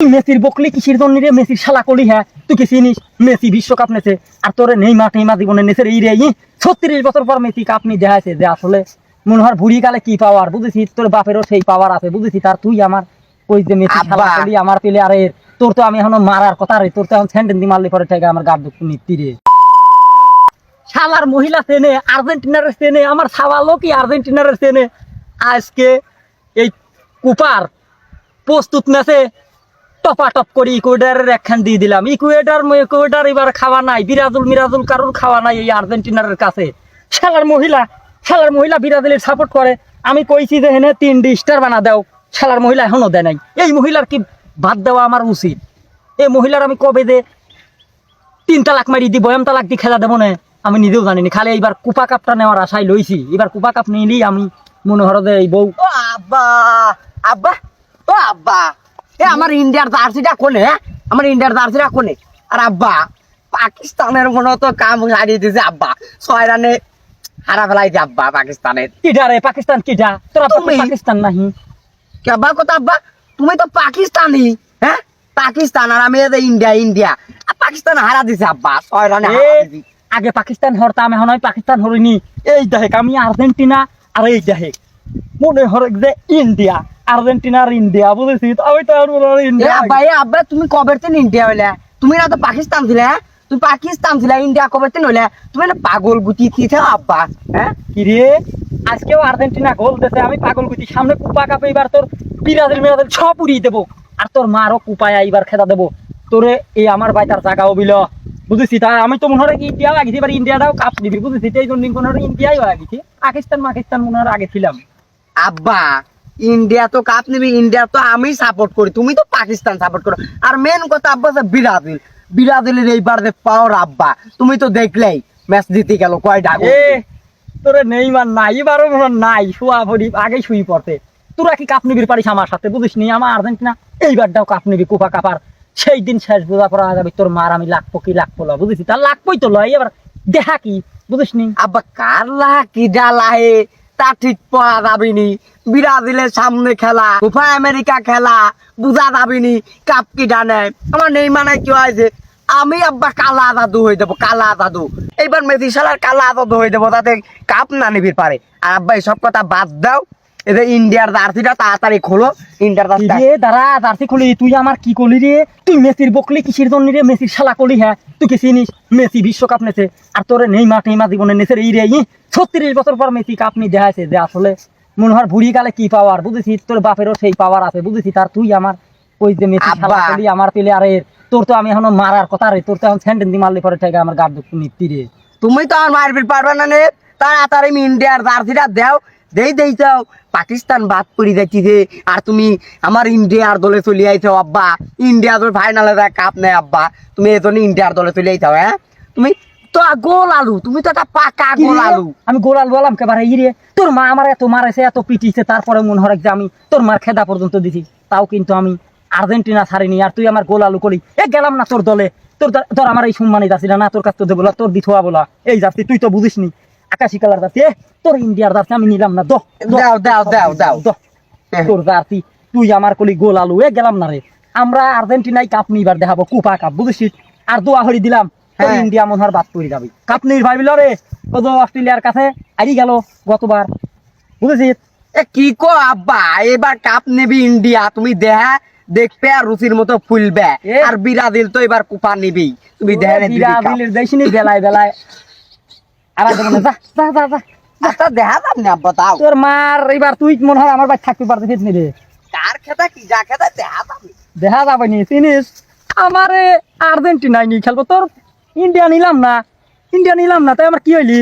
মেসির বকলি কিসের জন্য রে? মেসির শালা কলি হ্যাঁ? তুই কি চিনিস? মেসি বিশ্বকাপ নেছে। আর তোরে নেইমা টেইমা জীবনে নেছে এই রে ছত্রিশ বছর পর মেসি কাপ নিয়ে দেখাইছে যে আসলে মনে হয় বুড়ি কালে কি পাওয়ার বুঝেছি তোর বাপেরও সেই পাওয়ার আছে বুঝেছি তার তুই আমার ওই যে মেসি শালা। কলি আমার পেলে আরে তোর তো আমি এখনও মারার কথা রে তোর তো এখন স্যান্ডেল দি মারলে পরে থেকে আমার গার দুঃখ নিতি রে। শালার মহিলা চেনে আর্জেন্টিনার চেনে আমার সাওয়ালও কি আর্জেন্টিনার চেনে। আজকে এই কুপার প্রস্তুত ম্যাচে টপাটপ করে ইকুয়েডারের একখান দিয়ে দিলাম। ইকুয়েডার ইকুয়েডার এবার খাওয়া নাই, বিরাজুল মিরাজুল কারোর খাওয়া নাই এই আর্জেন্টিনার কাছে। শালার মহিলা শালার মহিলা বিরাজুলের সাপোর্ট করে। আমি কইছি যে, হেনে তিনটি স্টার বানা দাও। শালার মহিলা এখনও দেয় নাই। এই মহিলার কি বাদ দেওয়া আমার উচিত? এই মহিলার আমি কবে যে তিন তালাক মারি দি বয়াম তালাক দি খেলা দেবো না, আমি নিজেও জানিনি খালি এইবার কুপা কাপটা নেওয়ার আশায় লইছি। এবার কুপা কাপ নিলেই আমি মনে হর যে এই বউ আব্বা আব্বা, ও আব্বা। এ আমার ইন্ডিয়ার জার্সিটা কোনে হ্যাঁ? আমার ইন্ডিয়ার জার্সিটা কোনে? আর আব্বা পাকিস্তানের মনে তো কাম হারিয়ে দিয়েছে আব্বা। ছয় রানে হারা ফেলাইছে আব্বা পাকিস্তানের কিডা রে পাকিস্তান কিডা? তোরা। পাকিস্তান নাহি। কি আব্বা কথা আব্বা? তুমি তো পাকিস্তানি হ্যাঁ? পাকিস্তান আর আমি ইন্ডিয়া ইন্ডিয়া। আর পাকিস্তান হারা দিছে আব্বা ছয় রানে আগে পাকিস্তান হরতাম এখন হয় পাকিস্তান হরিনি। এই দেহেক আমি আর্জেন্টিনা আর এই দেহেক মনে হরেক যে ইন্ডিয়া। আর্জেন্টিনা আর ইন্ডিয়া বুঝেছি? আমি তো ইন্ডিয়া এ আব্বা তুমি কবে ইন্ডিয়া হইলে? তুমি না তো পাকিস্তান ছিলে হ্যাঁ? তুমি পাকিস্তান ছিলে ইন্ডিয়া কবে হইলে তুমি না পাগল গুটি দিতে আব্বা হ্যাঁ? কি রে আজকেও আর্জেন্টিনা গোল দিতেছে আমি পাগল গুতি সামনে কুপা কাপে এবার তোর বিরাজের মিরাজের সব উড়িয়ে দেবো। আর তোর মারও কুপায় এইবার খেতা দেবো। তোরে এই আমার ভাই তার জায়গাও বিল। বুঝেছি? তা আমি তো মনে হয় কি ইন্ডিয়া লাগিছি এবার ইন্ডিয়াটাও কাপ দিবি বুঝেছি? এই জন্য মনে হয় ইন্ডিয়াই লাগিছি পাকিস্তান পাকিস্তান মনে হয় আগে ছিলাম। আব্বা ইন্ডিয়া তো কাপ নিবি ইন্ডিয়া তো আমি সাপোর্ট করি তুমি তো পাকিস্তান সাপোর্ট করো। আর মেন কথা আব্বা যে ব্রাজিল ব্রাজিলের এইবার যে পাওয়ার আব্বা তুমি তো দেখলেই ম্যাচ জিতে গেল কয়টা গোল। এ তোরে নেইমার নাই এবারও নাই শুয়া পড়ি আগে শুই পড়তে। তোরা কি কাপ নিবির পারিস আমার সাথে বুঝিস নি আমার আর্জেন্টিনা? এইবারটাও কাপ নিবি কুপা কাপার। সেই দিন শেষ বোঝা পড়া যাবে তোর মার আমি লাগবো কি লাগবো না? বুঝেছি তার লাগবোই তো লয় এবার দেখা কি বুঝিস নি? আব্বা কারলা কি ডালাহে তা ঠিক পড়া যাবিনি। ব্রাজিলের সামনে খেলা, কোপা আমেরিকা খেলা, বুঝা যাবিনি কাপ কি ডানে। আমার নেই মানে কি হয়েছে আমি আব্বা কালা জাদু হয়ে যাব, কালা জাদু এইবার মেসি সালার কালা জাদু হয়ে যাব, তাতে কাপ না নিবির পারে। আর আব্বা সব কথা বাদ দাও। এদের ইন্ডিয়ার জার্সিটা তাড়াতাড়ি খোলো ইন্ডিয়ার জার্সিটা রে দাঁড়া জার্সি খুলি তুই আমার কি করলি রে? তুই মেসির বকলি কিসের জন্য রে? মেসির শালা করলি হ্যাঁ? তুই কি চিনিস? মেসি বিশ্বকাপ নেছে। আর তোরে নেইমা টেইমা জীবনে নেছে এই রে ছত্রিশ বছর পর মেসি কাপ নিয়ে দেখাইছে যে আসলে। মনে হয় বুড়ি কালে কি পাওয়ার বুঝেছি তোর বাপেরও সেই পাওয়ার আছে বুঝেছি তার তুই আমার ওই যে মেসি শালা করলি আমার পেলে আরে তোর তো আমি এখনও মারার কথা রে তোর তো এখন স্যান্ডেল দি মারলে পরে থেকে আমার গার দুঃখ নিতি রে। তুমি তো আর মারপিট পারবে না নে তাড়াতাড়ি ইন্ডিয়ার জার্সিটা দাও দেই দেই যাও পাকিস্তান বাদ পড়ি যাচ্ছিছে আর তুমি আমার ইন্ডিয়ার দলে চলে আইছো আব্বা। ইন্ডিয়া তো ফাইনালে যায় কাপ নেই আব্বা। তুমি এই জন্য ইন্ডিয়ার দলে চলে আইছো হ্যাঁ? তুমি তো গোল আলু তুমি তো একটা পাকা গোল আলু। আমি গোলাল বললাম কেবারে ইরে তোর মা আমার এত মারেছে এত পিটিছে তারপরে মনে হয় যে আমি তোর মার খেদা পর্যন্ত দিছি। তাও কিন্তু আমি আর্জেন্টিনা ছাড়িনি আর তুই আমার গোল আলু করি এ গেলাম না তোর দলে। তোর তোর আমার এই সম্মানই যাচ্ছিল না তোর কাছ তো বলা তোর দিথোয়া বলা। এই যাচ্ছি তুই তো বুঝিসনি। আকাশি কালার যাচ্ছি তোর ইন্ডিয়ার যাচ্ছি আমি নিলাম না দাও, দাও, দাও, দাও। তোর যাচ্ছি তুই আমার কলি গোল আলু এ গেলাম না রে। আমরা আর্জেন্টিনাই কাপ নিবার দেখাবো কুপা কাপ বুঝিস আর দোয়া হরি দিলাম হ্যাঁ। ইন্ডিয়া মনে হয় বাদ পড়ে যাবে। কাপ নির ভাবিল রে কত অস্ট্রেলিয়ার কাছে আরি গেল গতবার। বুঝেছিস? এ কি কো আব্বা এবার কাপ নেবি ইন্ডিয়া তুমি দেখা দেখবে আর রুচির মতো ফুলবে। আর ব্রাজিল তো এবার কুপা নিবি তুমি দেখা ব্রাজিলের দেশিনি বেলায় বেলায়। আর আর দেবো যা যা যা যা। আচ্ছা দেখা যান না আব্বা তোর মার এবার তুই মনে হয় আমার বাড়ি থাকতে পারতেছিস নি রে কার খেতা কি যা খেতা দেখা যাবে দেখা যাবে নি চিনিস আমারে আর্জেন্টিনায় নিয়ে খেলব তোর ইন্ডিয়া নিলাম না ইন্ডিয়া নিলাম না তাই আমার কি হইলি?